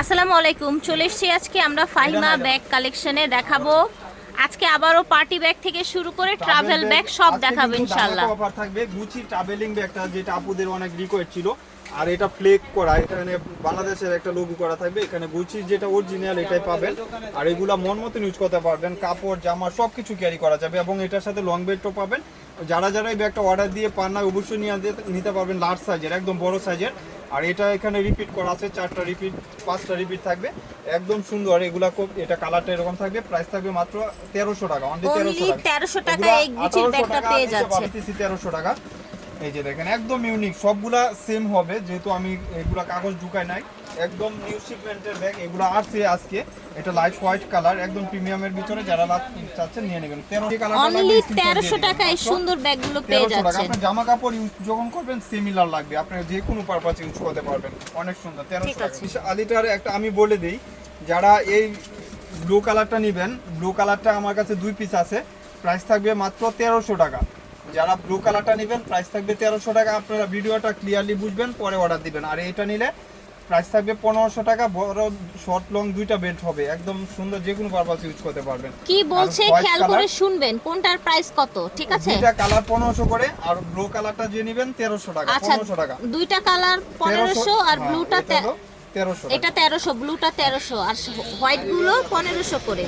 আসসালামু আলাইকুম চলে এসেছি আজকে আমরা ফাহিমা। ব্যাগ কালেকশনে দেখাবো। আজকে আবারও পার্টি ব্যাগ থেকে শুরু করে ট্রাভেল ব্যাগ সব দেখাবো ইনশাল্লাহ অফার থাকবে। গুচি ট্রাভেলিং ব্যাগটা যেটা আপুদের অনেক রিকোয়েস্ট ছিল আর এটা ফ্লেক করা এখানে বাংলাদেশের একটা লোগো করা থাকবে। এখানে গুচির যেটা অরিজিনাল এটাই পাবেন। আর এগুলা মন মতন ইউজ করতে পারবেন। কাপড় জামা সব কিছু ক্যারি করা যাবে এবং এটার সাথে লং বেল্টও পাবেন। যারা যারা এই ব্যাগটা অর্ডার দিয়ে পান না অবশ্যই নিয়ে নিতে পারবেন লার্জ সাইজের একদম বড় সাইজের আর এটা এখানে রিপিট করা আছে চারটা রিপিট পাঁচটা রিপিট থাকবে। একদম সুন্দর এগুলা খুব এটা কালারটা এরকম থাকবে প্রাইস থাকবে মাত্র তেরোশো টাকা অনলি তেরোশো টাকা। তেরোশো টাকায় এই গুচির ব্যাগটা পেয়ে যাচ্ছে। তেরোশো টাকা। এই যে দেখেন একদম ইউনিক সবগুলা সেম হবে যেহেতু আমি এগুলা কাগজ ঢুকাই নাই। একদম নিউ শিপমেন্টের ব্যাগ এগুলো আসছে আজকে। এটা লাইট হোয়াইট কালার একদম প্রিমিয়ামের ভিতরে। যারা চাচ্ছেন নিয়ে নেবেন। অনলি তেরোশো টাকায় সুন্দর ব্যাগগুলো পেয়ে তেরোশো টাকা। যাচ্ছে আপনার জামা কাপড় ইউজ যখন করবেন সিমিলার লাগবে। আপনি যে কোনো পারপাস ইউজ করতে পারবেন। অনেক সুন্দর। তেরোশো টাকা। আলিটার একটা আমি বলে দিই যারা এই ব্লু কালারটা নেবেন ব্লু কালারটা আমার কাছে দুই পিস আছে। প্রাইস থাকবে মাত্র তেরোশো টাকা। যারা ব্লু কালারটা নেবেন প্রাইস থাকবে তেরোশো টাকা। আপনারা ভিডিওটা ক্লিয়ারলি বুঝবেন পরে অর্ডার দিবেন। আর এটা নিলে প্রাইস থাকবে পনেরোশো টাকা বড় শর্ট লং দুইটা বেল্ট হবে। একদম সুন্দর যে কোনো পারপাস ইউজ করতে পারবেন। কি বলছে? খেয়াল করে শুনবেন কোনটার প্রাইস কত ঠিক আছে? দুইটা কালার পনেরোশো করে আর ব্লু কালারটা যে নেবেন তেরোশো টাকা আচ্ছা পনেরোশো টাকা। দুইটা কালার পনেরোশো আর হ্যাঁ, ব্লুটা হলো তেরোশো এটা তেরোশো ব্লুটা তেরোশো আর হোয়াইটগুলো পনেরোশো করে।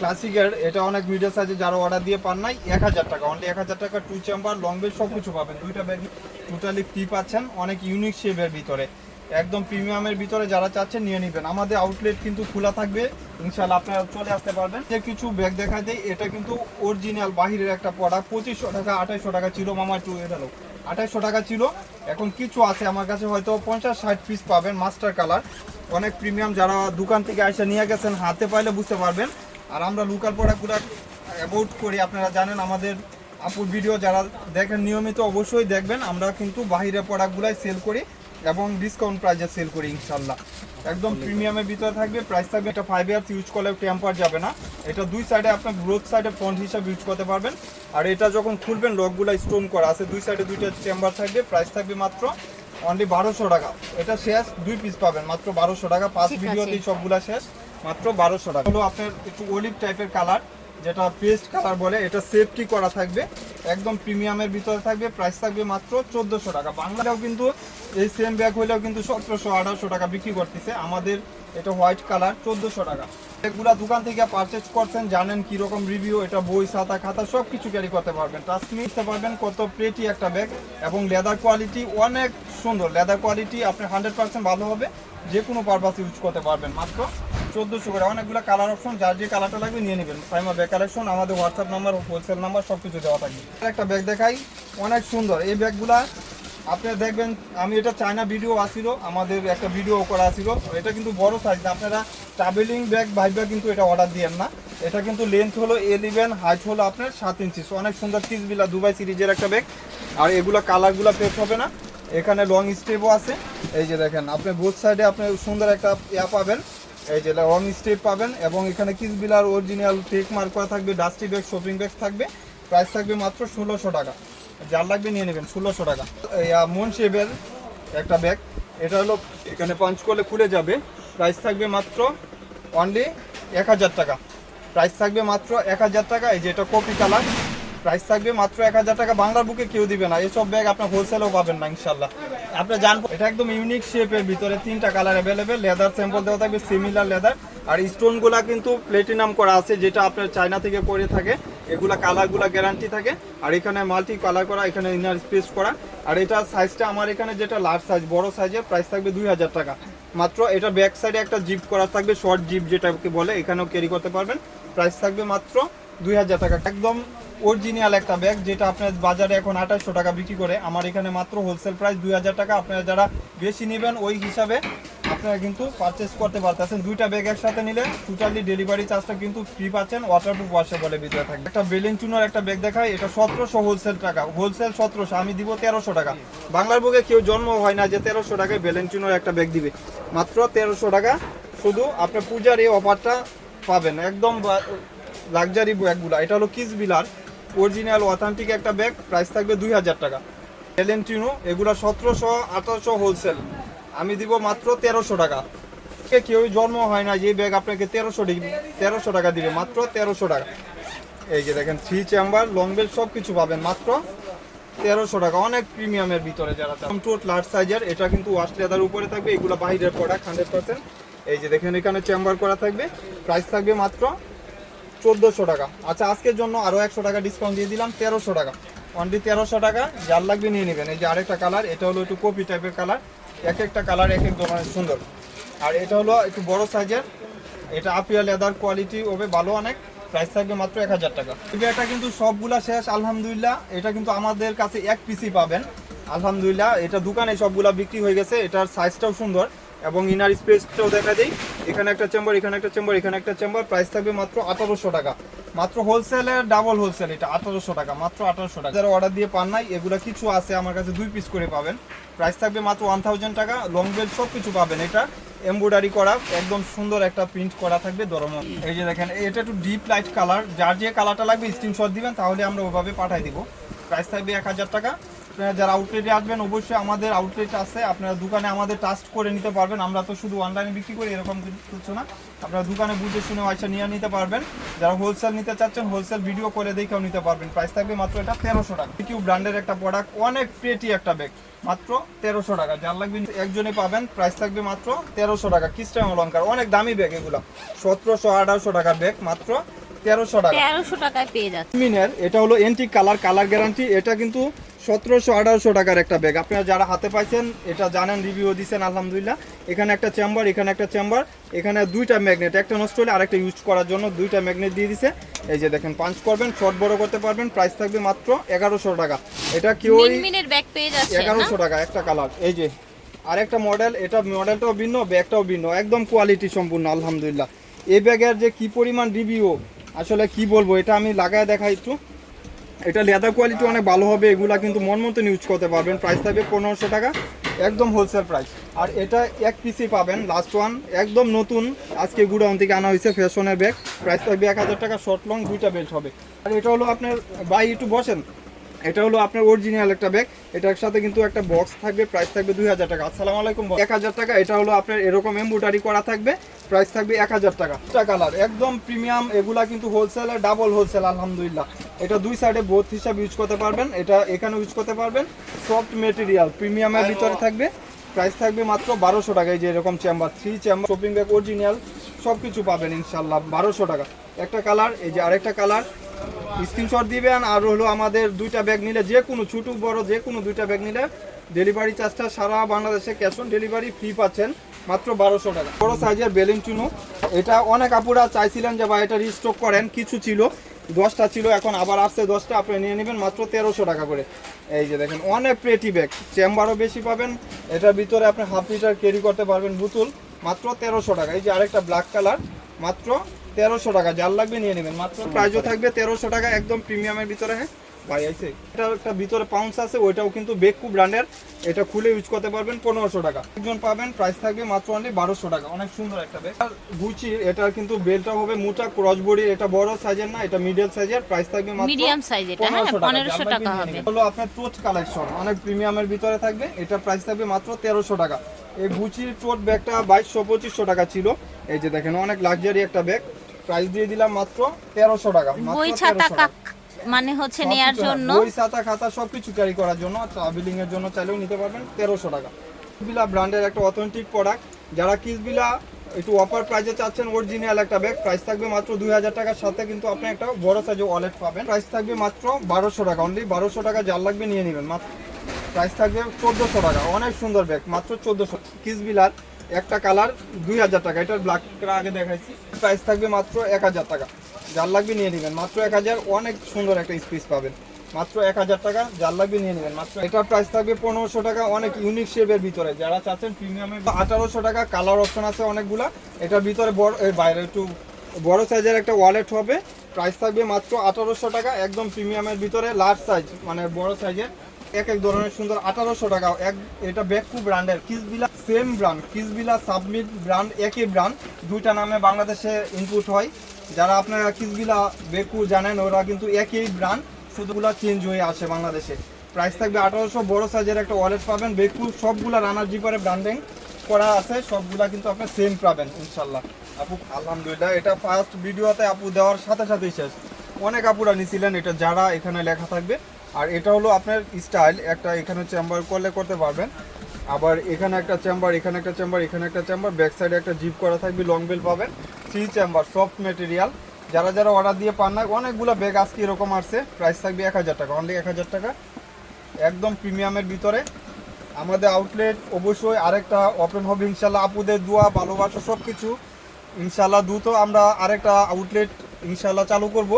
ক্লাসিকের এটা অনেক মিডিয়াম সাইজে যারা অর্ডার দিয়ে পান নাই, এক হাজার টাকা অনলি এক হাজার টাকা টু চেম্বার লং বেল সব কিছু পাবেন। দুইটা ব্যাগ টোটালি ফ্রি পাচ্ছেন, অনেক ইউনিক শেপের ভিতরে। একদম প্রিমিয়ামের ভিতরে যারা চাচ্ছেন, নিয়ে নেবেন। আমাদের আউটলেট কিন্তু খোলা থাকবে ইনশাল্লাহ আপনারা চলে আসতে পারবেন। যে কিছু ব্যাগ দেখা দেয় এটা কিন্তু অরিজিনাল বাহিরের একটা প্রোডাক্ট পঁচিশশো টাকা, আঠাইশশো টাকা ছিল মামার টু এটা লোক আঠাইশশো টাকা ছিল, এখন কিছু আছে, আমার কাছে হয়তো পঞ্চাশ, ষাট পিস পাবেন মাস্টার কালার অনেক প্রিমিয়াম যারা দোকান থেকে এসে নিয়ে গেছেন, হাতে পাইলে বুঝতে পারবেন। আর আমরা লোকাল প্রোডাক্টগুলো অ্যাবাউট করি। আপনারা জানেন আমাদের আপুর ভিডিও যারা দেখেন নিয়মিত অবশ্যই দেখবেন। আমরা কিন্তু বাহিরের প্রোডাক্টগুলাই সেল করি এবং ডিসকাউন্ট প্রাইসে সেল করি ইনশাল্লাহ একদম প্রিমিয়ামের ভিতরে থাকবে। প্রাইস থাকবে এটা ফাইভ ইয়ার্স ইউজ করলে টেম্পার যাবে না। এটা দুই সাইডে আপনার গ্রোথ সাইডে ফ্রন্ট হিসাবে ইউজ করতে পারবেন। আর এটা যখন খুলবেন লকগুলো স্টোন করা আছে দুই সাইডে দুইটা চেম্বার থাকবে। প্রাইস থাকবে মাত্র অনলি বারোশো টাকা। এটা শেষ দুই পিস পাবেন মাত্র বারোশো টাকা। পাঁচ। ভিডিওতেই সবগুলা শেষ। মাত্র বারোশো টাকা। হলো আপনার একটু অলিভ টাইপের কালার যেটা পেস্ট কালার বলে, এটা সেফটি করা থাকবে, একদম প্রিমিয়ামের ভিতরে থাকবে প্রাইস থাকবে মাত্র চোদ্দোশো টাকা। বাংলাতেও কিন্তু এই সেম ব্যাগ হলেও কিন্তু সতেরোশো, আঠারোশো টাকা বিক্রি করতেছে। আমাদের এটা হোয়াইট কালার চোদ্দোশো টাকা। এগুলা দোকান থেকে পারচেস করছেন, জানেন কীরকম রিভিউ এটা বই খাতা খাতা সব কিছু ক্যারি করতে পারবেন। ট্রাস্টমি নিতে পারবেন কত প্রেটি একটা ব্যাগ এবং লেদার কোয়ালিটি অনেক সুন্দর। লেদার কোয়ালিটি আপনার হান্ড্রেড পার্সেন্ট ভালো হবে যে কোনো পারপাস ইউজ করতে পারবেন। মাত্র চোদ্দোশো করে। অনেকগুলো কালার অপশন যার যে কালারটা লাগবে নিয়ে নেবেন। সাইমা ব্যাগ কালেকশন আমাদের হোয়াটসঅ্যাপ নাম্বার হোলসেল নাম্বার সব কিছু দেওয়া থাকবে। একটা ব্যাগ দেখাই, অনেক সুন্দর। এই ব্যাগগুলা আপনি দেখবেন, আমি এটা চায়না ভিডিও আসিল আমাদের একটা ভিডিও করা ছিল এটা কিন্তু বড় সাইজ আপনারা ট্রাভেলিং ব্যাগ ভাইবা কিন্তু এটা অর্ডার দিয়েন না। এটা কিন্তু লেন্থ হলো এলিভেন হাইট হলো আপনার সাত ইঞ্চি অনেক সুন্দর কিসবিলা দুবাই সিরিজের একটা ব্যাগ আর এগুলো কালারগুলো পেট হবে না। এখানে লং স্টেপও আছে। এই যে দেখেন, আপনি বোথ সাইডে আপনি সুন্দর একটা ইয়া পাবেন। এই যে লং স্টেপ পাবেন এবং এখানে কিসবিলার অরিজিনাল টেক মার্ক করা থাকবে ডাস্টি ব্যাগ শপিং ব্যাগ থাকবে প্রাইস থাকবে মাত্র ষোলোশো টাকা। যার লাগবে নিয়ে নেবেন, ষোলোশো টাকা। মন শেপের একটা ব্যাগ এটা হলো এখানে পাঞ্চ করলে খুলে যাবে প্রাইস থাকবে মাত্র অনলি এক হাজার টাকা। প্রাইস থাকবে মাত্র এক হাজার টাকা, এই যে এটা কপি কালার প্রাইস থাকবে মাত্র এক হাজার টাকা। বাংলার বুকে কেউ দিবে না। এসব ব্যাগ আপনার হোলসেলেও পাবেন না, ইনশাল্লাহ। আপনি জানব এটা একদম ইউনিক শেপের ভিতরে তিনটা কালার অ্যাভেলেবেল লেদার স্যাম্পল দেওয়া থাকবে সিমিলার লেদার আর স্টোনগুলা কিন্তু প্লেটিনাম করা আছে, যেটা আপনার চায়না থেকে করে থাকে। এগুলা কালারগুলা গ্যারান্টি থাকে। আর এখানে মাল্টি কালার করা, এখানে ইনার স্পেস করা। আর এটা সাইজটা আমার এখানে যেটা লার্জ সাইজ বড় সাইজের প্রাইস থাকবে দুই হাজার টাকা। মাত্র এটা ব্যাক সাইডে একটা জিপ করা থাকবে শর্ট জিপ যেটাকে বলে, এখানেও ক্যারি করতে পারবেন। প্রাইস থাকবে মাত্র দুই হাজার টাকা। একদম অরিজিনাল একটা ব্যাগ যেটা আপনার বাজারে এখন আঠাশশো টাকা বিক্রি করে। আমার এখানে মাত্র হোলসেল প্রাইস দুই হাজার টাকা। আপনারা যারা বেশি নেবেন, ওই হিসাবে আপনারা কিন্তু পারচেস করতে পারতেছেন। দুইটা ব্যাগ একসাথে নিলে টোটালি ডেলিভারি চার্জটা কিন্তু ফ্রি পাচ্ছেন ওয়াটারপ্রুফ ওয়াশে বলে ভিতরে থাকবে একটা বেলেন চুনার একটা ব্যাগ দেখায় এটা সতেরোশো হোলসেল টাকা। হোলসেল সতেরোশো, আমি দিব তেরোশো টাকা। বাংলার বুকে কেউ জন্ম হয় না যে তেরোশো টাকায় বেলেন চুনার একটা ব্যাগ দিবে। মাত্র তেরোশো টাকা। শুধু আপনার পূজার এই অফারটা পাবেন। একদম লাক্সারি ব্যাগগুলো এটা হলো কিস বিলার অরিজিনাল অথেন্টিক একটা ব্যাগ প্রাইস থাকবে দুই হাজার টাকা। ভ্যালেন্টিনো এগুলো সতেরোশো, আঠারোশো হোলসেল আমি দিব মাত্র তেরোশো টাকা। কেউ জন্ম হয় না, যে ব্যাগ আপনাকে তেরোশো ডিগ্রি তেরোশো টাকা দিবে, মাত্র তেরোশো টাকা। এই যে দেখেন থ্রি চেম্বার লং বেল সব কিছু পাবেন মাত্র তেরোশো টাকা। অনেক প্রিমিয়ামের ভিতরে যারা টু লার্জ সাইজের এটা কিন্তু ওয়াশ উপরে থাকবে, এগুলো বাইরের প্রোডাক্ট হান্ড্রেড পার্সেন্ট এই যে দেখেন, এখানে চেম্বার করা থাকবে। প্রাইস থাকবে মাত্র চোদ্দোশো টাকা। আচ্ছা আজকের জন্য আরও একশো টাকা ডিসকাউন্ট দিয়ে দিলাম, তেরোশো টাকা। অনলি তেরোশো টাকা, যার লাগবে নিয়ে নেবেন। এই যে আরেকটা কালার এটা হলো একটু কপি টাইপের কালার এক একটা কালার এক এক ধরনের সুন্দর। আর এটা হলো একটু বড় সাইজের এটা আপিয়া লেদার কোয়ালিটি হবে, ভালো অনেক। প্রাইস থাকবে মাত্র এক হাজার টাকা। এটা কিন্তু সবগুলা শেষ, আলহামদুলিল্লাহ। এটা কিন্তু আমাদের কাছে এক পিসি পাবেন। আলহামদুলিল্লাহ, এটা দোকানে সবগুলা বিক্রি হয়ে গেছে। এটার সাইজটাও সুন্দর। এবং ইনার স্পেসটাও দেখা দেই। এখানে একটা চেম্বার এখানে একটা চেম্বার এখানে একটা চেম্বার প্রাইস থাকবে মাত্র আঠারোশো টাকা। মাত্র হোলসেলের ডাবল হোলসেল এটা, আঠারোশো টাকা, মাত্র আঠারোশো টাকা। যারা অর্ডার দিয়ে পান নাই, এগুলো কিছু আছে আমার কাছে দুই পিস করে পাবেন। প্রাইস থাকবে মাত্র ওয়ান থাউজেন্ড টাকা লং বেল্ট সব কিছু পাবেন এটা। এমব্রয়ডারি করা, একদম সুন্দর একটা প্রিন্ট করা থাকবে দরম এই যে দেখেন এটা একটু ডিপ লাইট কালার যার যে কালারটা লাগবে স্ক্রিনশট দিবেন, তাহলে আমরা ওভাবে পাঠাই দিব। প্রাইস থাকবে এক হাজার টাকা আপনারা যারা আউটলেটে আসবেন অবশ্যই আমাদের আউটলেট আছে। আপনারা দোকানে আমাদের টাস্ট করে নিতে পারবেন। আমরা তো শুধু অনলাইনে বিক্রি করি এরকম কিছু না। আপনারা দোকানে বুঝে শুনে আইসা নিয়ে নিতে পারবেন। যারা হোলসেল নিতে চাচ্ছেন হোলসেল ভিডিও করে দেখেও নিতে পারবেন। প্রাইস থাকবে মাত্র এটা তেরোশো টাকা। কিউ ব্র্যান্ডের একটা প্রোডাক্ট অনেক পেটি একটা ব্যাগ মাত্র তেরোশো টাকা। যার লাগবে একজনে পাবেন। প্রাইস থাকবে মাত্র তেরোশো টাকা। কিস্টাম অলঙ্কার অনেক দামি ব্যাগ এগুলো। সতেরোশো আঠারোশো টাকার ব্যাগ মাত্র তেরোশো টাকা। তেরোশো টাকায় পেয়ে যাচ্ছে মিনের এটা হলো এন্টিক কালার কালার গ্যারান্টি এটা কিন্তু সতেরোশো আঠারোশো টাকার একটা ব্যাগ আপনারা যারা হাতে পাইছেন এটা জানেন রিভিউ দিচ্ছেন আলহামদুলিল্লাহ। এখানে একটা চেম্বার এখানে একটা চেম্বার এখানে দুইটা ম্যাগনেট একটা নষ্ট হলে আরেকটা ইউজ করার জন্য দুইটা ম্যাগনেট দিয়ে দিছে। এই যে দেখেন পাঞ্চ করবেন শর্ট বড় করতে পারবেন প্রাইস থাকবে মাত্র এগারোশো টাকা। এটা না? এগারোশো টাকা একটা কালার এই যে আরেকটা মডেল এটা মডেলটাও ভিন্ন ব্যাগটাও ভিন্ন। একদম কোয়ালিটি সম্পূর্ণ আলহামদুলিল্লাহ। এই ব্যাগের যে কি পরিমাণ রিভিউ আসলে কি বলব এটা আমি লাগায় দেখাই একটু। এটা লেদার কোয়ালিটি অনেক ভালো হবে, এগুলা কিন্তু মন মতো ইউজ করতে পারবেন। প্রাইস থাকবে পনেরোশো টাকা, একদম হোলসেল প্রাইস আর এটা এক পিসি পাবেন লাস্ট ওয়ান একদম নতুন। আজকে গুড়াউন থেকে আনা হয়েছে ফ্যাশনের ব্যাগ প্রাইস থাকবে এক হাজার টাকা শর্ট লং দুইটা বেল্ট হবে। আর এটা হলো আপনার বাই একটু বসেন। এটা হলো আপনার অরিজিনাল একটা ব্যাগ এটার সাথে কিন্তু একটা বক্স থাকবে প্রাইস থাকবে দুই হাজার টাকা। আসসালামু আলাইকুম এক হাজার টাকা, এটা হলো আপনার এরকম এমব্রয়ডারি করা থাকবে প্রাইস থাকবে এক হাজার টাকা। এটা কালার একদম প্রিমিয়াম এগুলা কিন্তু হোলসেলে ডাবল হোলসেল আলহামদুলিল্লাহ। এটা দুই সাইডে বোথ হিসাবে ইউজ করতে পারবেন, এটা এখানে ইউজ করতে পারবেন। সফট মেটেরিয়াল প্রিমিয়ামের ভিতরে থাকবে। প্রাইস থাকবে মাত্র বারোশো টাকায় যে এরকম chamber three chamber shopping bag original সব কিছু পাবেন ইনশাল্লাহ বারোশো টাকা। একটা কালার এই যে আরেকটা কালার স্ক্রিনশট দিবেন আর হলো আমাদের দুইটা ব্যাগ নিলে যে কোনো ছোটো, বড়, যে কোনো দুইটা ব্যাগ নিলে ডেলিভারি চার্জটা সারা বাংলাদেশে ক্যাশ অন ডেলিভারি ফ্রি পাচ্ছেন মাত্র বারোশো টাকা। বড় সাইজের বেলিংটুনু এটা অনেক আপুরা চাইছিলেন যে বা এটা রিস্টক করেন, কিছু ছিল, দশটা ছিল, এখন আবার আসছে দশটা আপনি নিয়ে নেবেন মাত্র তেরোশো টাকা করে। এই যে দেখেন, অনেক প্রেটি ব্যাগ চেম্বারও বেশি পাবেন, এটার ভিতরে আপনি হাফ লিটার ক্যারি করতে পারবেন বোতল, মাত্র তেরোশো টাকা। এই যে আরেকটা ব্ল্যাক কালার মাত্র তেরোশো টাকা যার লাগবে নিয়ে নেবেন। মাত্র প্রাইজও থাকবে তেরোশো টাকা একদম প্রিমিয়ামের ভিতরে হ্যাঁ? ভাই আইছে এটা একটা ভিতরে পাউন্স আছে ওইটাও কিন্তু বেকু ব্র্যান্ডের এটা খুলে ইউজ করতে পারবেন পনেরোশো টাকা। একজন পাবেন প্রাইস থাকবে মাত্র অনলি বারোশো টাকা। অনেক সুন্দর একটা ব্যাগ আর গুচি এটার কিন্তু বেলটা হবে মোটা ক্রস বডি এটা বড় সাইজের না এটা মিডল সাইজের প্রাইস থাকবে মাত্র মিডিয়াম সাইজ এটা হ্যাঁ 1500 টাকা। হবে। হলো আপনার টোট কালেকশন অনেক প্রিমিয়ামের ভিতরে থাকবে। এটা প্রাইস থাকবে মাত্র তেরোশো টাকা। এই গুচির টোট ব্যাগটা বাইশশো পঁচিশশো টাকা ছিল। এই যে দেখেন অনেক লাক্সারি একটা ব্যাগ প্রাইস দিয়ে দিলাম মাত্র তেরোশো টাকা মাত্র বই ছাতা কাক মানে হচ্ছে নেয়ার জন্য। বই খাতা খাতা সবকিছু ক্যারি করার জন্য ট্রাভেলিং এর জন্য চাইলেও নিতে পারবেন তেরোশো টাকা। কিসবিলা ব্র্যান্ডের একটা অথেন্টিক প্রোডাক্ট যারা কিসবিলা একটু অফার প্রাইসে চাচ্ছেন অরিজিনাল একটা ব্যাগ প্রাইস থাকবে মাত্র দুই হাজার টাকার সাথে কিন্তু আপনি একটা বড় সাইজে ওয়ালেট পাবেন। প্রাইস থাকবে মাত্র বারোশো টাকা অনলি বারোশো টাকা যার লাগবে নিয়ে নেবেন মাত্র। প্রাইস থাকবে চোদ্দোশো টাকা অনেক সুন্দর ব্যাগ মাত্র চোদ্দোশো। কিসবিলার একটা কালার দুই হাজার টাকা। এটার ব্ল্যাক আগে দেখাইছি। প্রাইস থাকবে মাত্র এক হাজার টাকা। যার লাগবে নিয়ে নেবেন। মাত্র এক হাজার অনেক সুন্দর একটা স্পিস পাবেন। মাত্র এক হাজার টাকা, যার লাগবে নিয়ে নেবেন। মাত্র এটার প্রাইস থাকবে পনেরোশো টাকা, অনেক ইউনিক শেপের ভিতরে। যারা চাচ্ছেন প্রিমিয়ামের আঠারোশো টাকা কালার অপশন আছে অনেকগুলা। এটার ভিতরে বড় এর বাইরে একটু বড় সাইজের একটা ওয়ালেট হবে। প্রাইস থাকবে মাত্র আঠারোশো টাকা, একদম প্রিমিয়ামের ভিতরে লার্জ সাইজ মানে বড় সাইজের এক এক ধরনের সুন্দর আঠারোশো টাকা এক এটা ব্যাকু ব্র্যান্ডের কিসবিলা সেম ব্র্যান্ড কিসবিলা সাবমিট ব্র্যান্ড একই ব্র্যান্ড দুইটা নামে বাংলাদেশে ইনপুট হয়। যারা আপনারা কিসবিলা বেকু জানেন, ওরা কিন্তু একই ব্র্যান্ড শুধুগুলা চেঞ্জ হয়ে আসে বাংলাদেশে। প্রাইস থাকবে আঠারোশো, বড় সাইজের একটা ওয়ালেট পাবেন। বেকু সবগুলা রানার জিপারে ব্র্যান্ডিং করা আছে। সবগুলা কিন্তু আপনি সেম পাবেন ইনশাল্লাহ আপু, আলহামদুলিল্লাহ, এটা ফার্স্ট ভিডিওতে আপু দেওয়ার সাথে সাথেই শেষ। অনেক আপুরা নিছিলেন এটা, যারা এখানে লেখা থাকবে। আর এটা হলো আপনার স্টাইল একটা এখানে চেম্বার করলে করতে পারবেন। আবার এখানে একটা চেম্বার এখানে একটা চেম্বার এখানে একটা চেম্বার ব্যাক সাইডে একটা জিপ করা থাকবে লং বেল পাবেন। থ্রি চেম্বার সফট মেটেরিয়াল যারা যারা অর্ডার দিয়ে পান না, অনেকগুলো ব্যাগ আজকে এরকম আসছে প্রাইস থাকবে এক হাজার টাকা অনলি এক হাজার টাকা। একদম প্রিমিয়ামের ভিতরে। আমাদের আউটলেট অবশ্যই আরেকটা ওপেন হবে, ইনশাল্লাহ আপুদের দোয়া, ভালোবাসা সব কিছু ইনশাল্লাহ দ্রুত আমরা আরেকটা আউটলেট ইনশাল্লাহ চালু করব।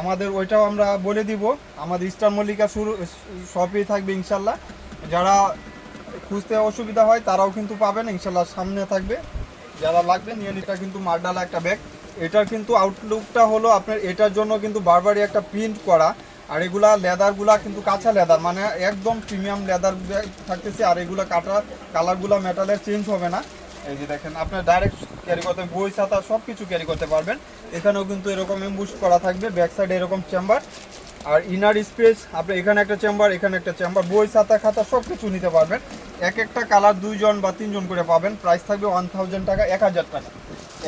আমাদের ওইটাও আমরা বলে দিব। আমাদের স্টার মল্লিকা শুরু শপেই থাকবে ইনশাল্লাহ। যারা খুঁজতে অসুবিধা হয়, তারাও কিন্তু পাবেন, ইনশাল্লাহ সামনে থাকবে। যারা লাগবে, নিয়ে নিটা কিন্তু মারডালা একটা ব্যাগ এটার কিন্তু আউটলুকটা হলো আপনার, এটার জন্য কিন্তু বারবারই একটা প্রিন্ট করা। আর এগুলা লেদারগুলা কিন্তু কাঁচা লেদার মানে একদম প্রিমিয়াম লেদার থাকতেছে, আর এগুলা কাটা কালারগুলো মেটালের চেঞ্জ হবে না। এই যে দেখেন, আপনার ডাইরেক্ট ক্যারি করতে বই, ছাতা সব কিছু ক্যারি করতে পারবেন। এখানেও কিন্তু এরকম এমবুশ করা থাকবে ব্যাক সাইডে এরকম চেম্বার আর ইনার স্পেস আপনি এখানে একটা চেম্বার এখানে একটা চেম্বার বই, ছাতা, খাতা সব কিছু নিতে পারবেন। এক একটা কালার দুইজন বা তিনজন করে পাবেন প্রাইস থাকবে ওয়ান থাউজেন্ড টাকা, এক হাজার টাকা।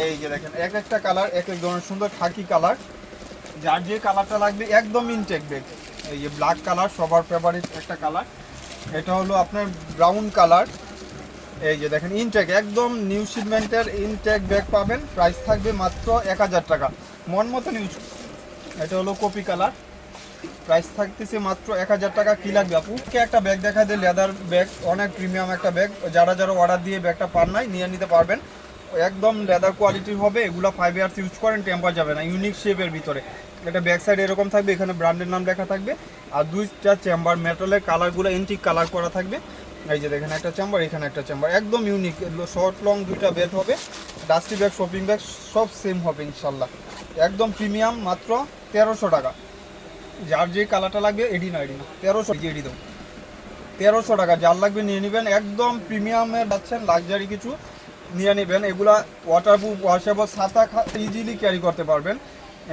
এই যে দেখেন, এক একটা কালার এক এক ধরনের সুন্দর খাকি কালার যার যে কালারটা লাগবে, একদম ইনটেক ব্যাগ এই যে ব্ল্যাক কালার সবার ফেভারিট একটা কালার এটা হলো আপনার ব্রাউন কালার এই যে দেখেন ইনটেক একদম নিউ শিপমেন্টের ইনটেক ব্যাগ পাবেন। প্রাইস থাকবে মাত্র এক হাজার টাকা। মন মতন ইউজ এটা হলো কপি কালার প্রাইস থাকতেছে মাত্র এক হাজার টাকা। কি লাগবে আপু? কে একটা ব্যাগ দেখা যায় লেদার ব্যাগ অনেক প্রিমিয়াম একটা ব্যাগ যারা যারা অর্ডার দিয়ে ব্যাগটা পান নাই, নিয়ে নিতে পারবেন। একদম লেদার কোয়ালিটির হবে, এগুলো ফাইভ ইয়ার্স ইউজ করেন টেম্পার যাবে না। ইউনিক শেপের ভিতরে। এটা ব্যাক সাইড এরকম থাকবে, এখানে ব্র্যান্ডের নাম লেখা থাকবে। আর দুইটা চেম্বার মেটালের কালারগুলো এন্টিক কালার করা থাকবে। এই যে দেখেন, একটা চেম্বার এখানে একটা চেম্বার একদম ইউনিক শর্ট লং দুইটা বেড হবে ডাস্টি ব্যাগ শপিং ব্যাগ সব সেম হবে ইনশাল্লাহ। একদম প্রিমিয়াম মাত্র তেরোশো টাকা। যার যে কালারটা লাগবে এডি না এডি না। তেরোশো এডি দেবো। তেরোশো টাকা, যার লাগবে নিয়ে নেবেন। একদম প্রিমিয়ামের পাচ্ছেন লাক্সারি কিছু নিয়ে নেবেন। এগুলা ওয়াটারপ্রুফ ওয়াশেবল ছাতা ইজিলি ক্যারি করতে পারবেন।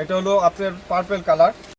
এটা হলো আপনার পার্পেল কালার